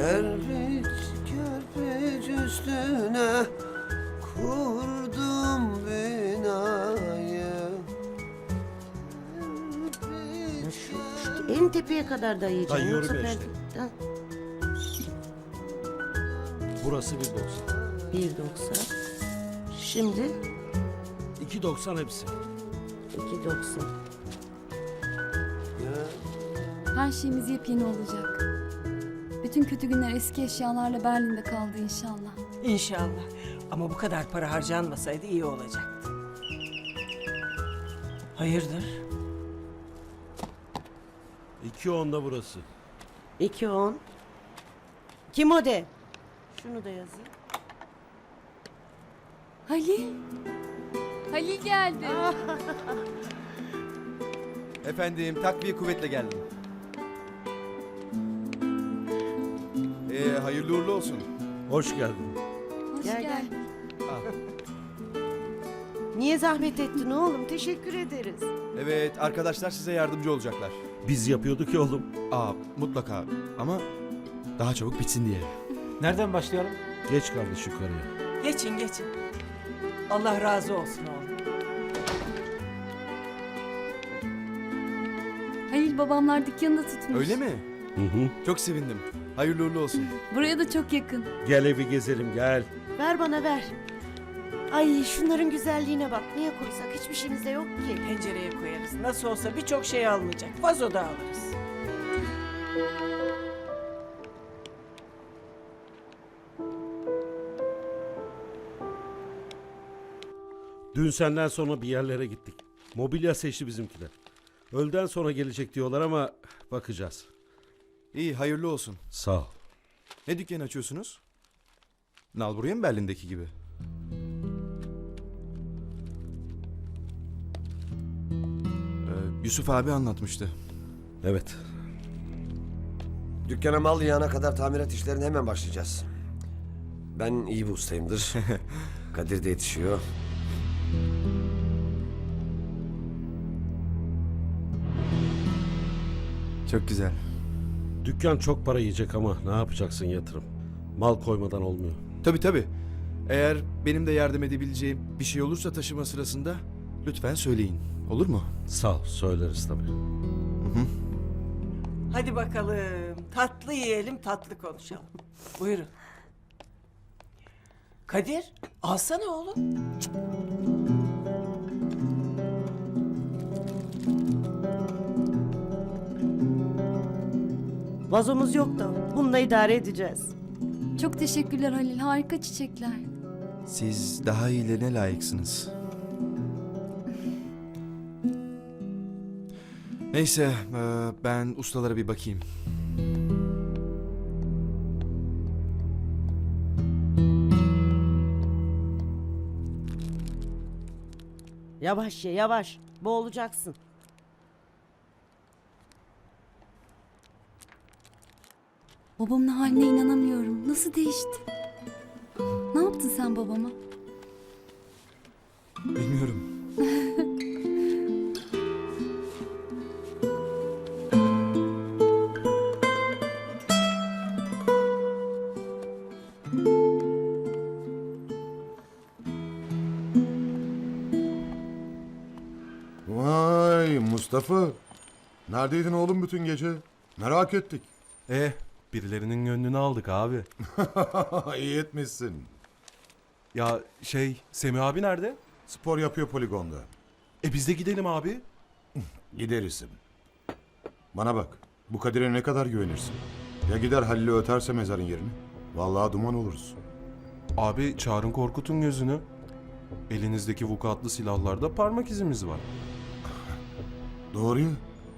Kerpiç kerpiç üstüne kurdum binayı. Şu en tepeye kadar dayayacağım. Dayıyorum Yoksa ya işte. Ha, Burası 1.90. 1.90. Şimdi 2.90 hepsi. 2.90. Her şeyimiz yepyeni olacak. Bütün kötü günler eski eşyalarla Berlin'de kaldı inşallah. İnşallah. Ama bu kadar para harcanmasaydı iyi olacaktı. Hayırdır? 2.10'da burası. 2.10. Kim o de? Şunu da yazayım. Halil. Halil geldi. Efendim takviye kuvvetle geldim. Ee, hayırlı uğurlu olsun. Hoş geldin. Hoş Gel, gel. geldin. Niye zahmet ettin oğlum? Teşekkür ederiz. Evet arkadaşlar size yardımcı olacaklar. Biz yapıyorduk ya oğlum. Aa mutlaka ama daha çabuk bitsin diye. Nereden başlayalım? Geç kardeş yukarıya. Geçin geçin. Allah razı olsun oğlum. Halil babamlar dükkanı da tutmuş. Öyle mi? Hı hı. Çok sevindim. Hayırlı uğurlu olsun. Buraya da çok yakın. Gel evi gezelim gel. Ver bana ver. Ay şunların güzelliğine bak. Niye koysak? Hiçbir şeyimiz de yok ki. Pencereye koyarız. Nasıl olsa birçok şey alınacak. Vazo da alırız. Dün senden sonra bir yerlere gittik. Mobilya seçti bizimkiler. Öğleden sonra gelecek diyorlar ama bakacağız. İyi hayırlı olsun. Sağ ol. Ne dükkan açıyorsunuz? Nalburya mı Berlin'deki gibi? Ee, Yusuf abi anlatmıştı. Evet. Dükkana mal yağana kadar tamirat işlerine hemen başlayacağız. Ben iyi bir ustayımdır. Kadir de yetişiyor. Çok güzel. Dükkan çok para yiyecek ama ne yapacaksın yatırım. Mal koymadan olmuyor. Tabii tabii. Eğer benim de yardım edebileceğim bir şey olursa taşıma sırasında lütfen söyleyin. Olur mu? Sağ ol söyleriz tabii. Hadi bakalım. Tatlı yiyelim, tatlı konuşalım. Buyurun. Kadir, alsana oğlum. Vazomuz yok da bununla idare edeceğiz. Çok teşekkürler Halil. Harika çiçekler. Siz daha iyilerine layıksınız. Neyse, e, ben ustalara bir bakayım. Yavaş ye yavaş. Boğulacaksın. Babamın haline inanamıyorum. Nasıl değişti? Ne yaptın sen babama? Bilmiyorum. Vay Mustafa. Neredeydin oğlum bütün gece? Merak ettik. Eh, birilerinin gönlünü aldık abi. İyi etmişsin. Ya şey, Semih abi nerede? Spor yapıyor poligonda. E biz de gidelim abi. Gideriz. Bana bak. Bu Kadir'e ne kadar güvenirsin? Ya gider Halil'i öterse mezarın yerini? Vallahi duman oluruz. Abi çağırın Korkut'un gözünü. Elinizdeki vukuatlı silahlarda parmak izimiz var. Doğru ya.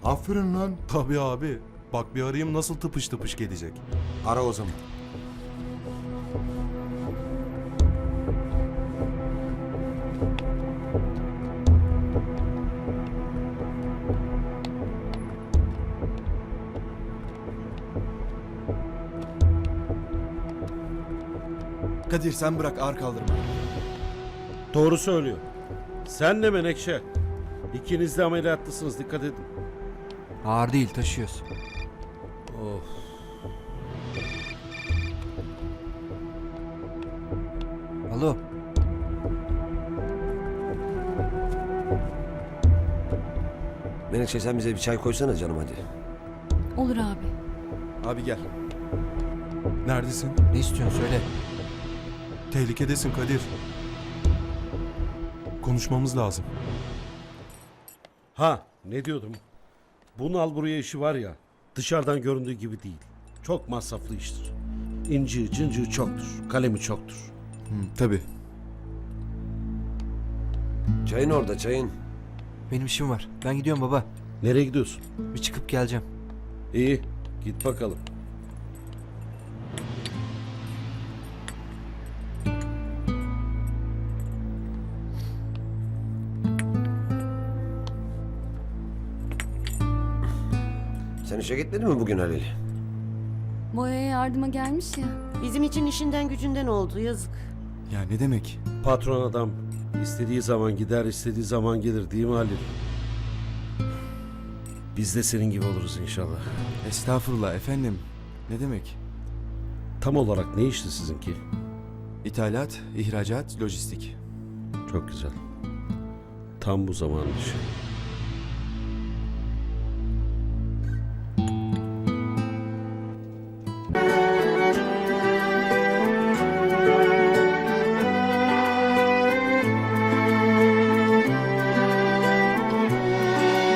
Aferin lan. Tabii abi. Bak bir arayayım nasıl tıpış tıpış gelecek. Ara o zaman. Kadir sen bırak ağır kaldırma. Doğru söylüyor. Sen de Menekşe. İkiniz de ameliyatlısınız dikkat edin. Ağır değil taşıyoruz. Of. Alo. Menekşe sen bize bir çay koysana canım hadi. Olur abi. Abi gel. Neredesin? Ne istiyorsun söyle. Tehlikedesin Kadir. Konuşmamız lazım. Ha ne diyordum? Bunun al buraya işi var ya dışarıdan göründüğü gibi değil. Çok masraflı iştir. İnci, cıncığı çoktur. Kalemi çoktur. Hı, tabii. Çayın orada çayın. Benim işim var. Ben gidiyorum baba. Nereye gidiyorsun? Bir çıkıp geleceğim. İyi git bakalım. Sen işe gitmedin mi bugün Halil? Boya'ya yardıma gelmiş ya. Bizim için işinden gücünden oldu yazık. Ya ne demek? Patron adam istediği zaman gider istediği zaman gelir değil mi Halil? Biz de senin gibi oluruz inşallah. Estağfurullah efendim. Ne demek? Tam olarak ne işti sizinki? İthalat, ihracat, lojistik. Çok güzel. Tam bu zaman işi.